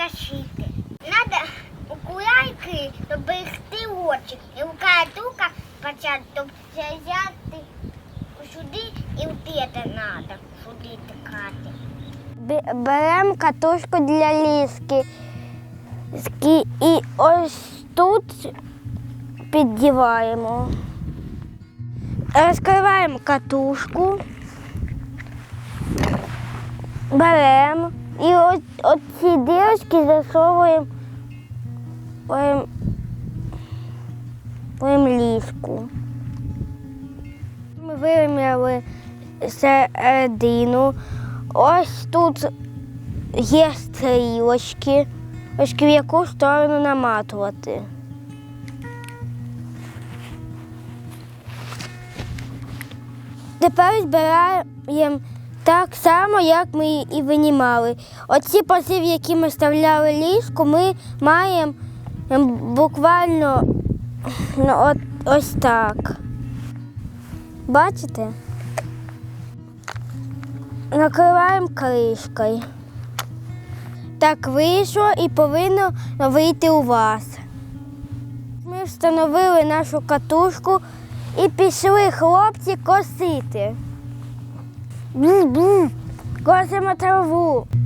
лялька Треба Надо окулянки оберегти очі. І рука дука початку взяти сюди і впіти треба сюди тикати. Беремо катушку для ліски і ось тут піддіваємо. Розкриваємо катушку, беремо і от, от ці дірочки засовуємо в ліску. Ми вирівняли середину. Ось тут є стрілочки, ось в яку сторону наматувати. Тепер збираємо так само, як ми і винімали. Оці пази, в які ми вставляли ліску, ми маємо ем, буквально ну, от, ось так. Бачите? Накриваємо кришкою. Так вийшло і повинно вийти у вас. Ми встановили нашу катушку і пішли хлопці косити. Agora você matou o avô.